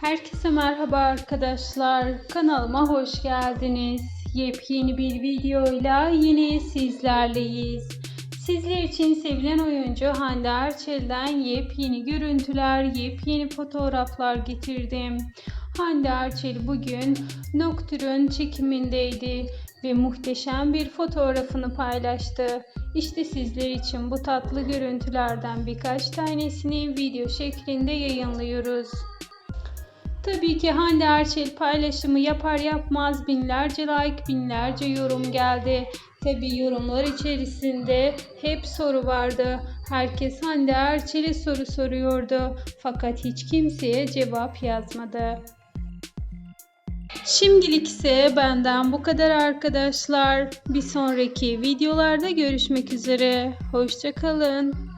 Herkese merhaba arkadaşlar. Kanalıma hoş geldiniz. Yepyeni bir videoyla yine sizlerleyiz. Sizler için sevilen oyuncu Hande Erçel'den yepyeni görüntüler, yepyeni fotoğraflar getirdim. Hande Erçel bugün Nocturne çekimindeydi ve muhteşem bir fotoğrafını paylaştı. İşte sizler için bu tatlı görüntülerden birkaç tanesini video şeklinde yayınlıyoruz. Tabii ki Hande Erçel paylaşımı yapar yapmaz binlerce like, binlerce yorum geldi. Tabii yorumlar içerisinde hep soru vardı. Herkes Hande Erçel'e soru soruyordu. Fakat hiç kimseye cevap yazmadı. Şimdilik ise benden bu kadar arkadaşlar. Bir sonraki videolarda görüşmek üzere. Hoşçakalın.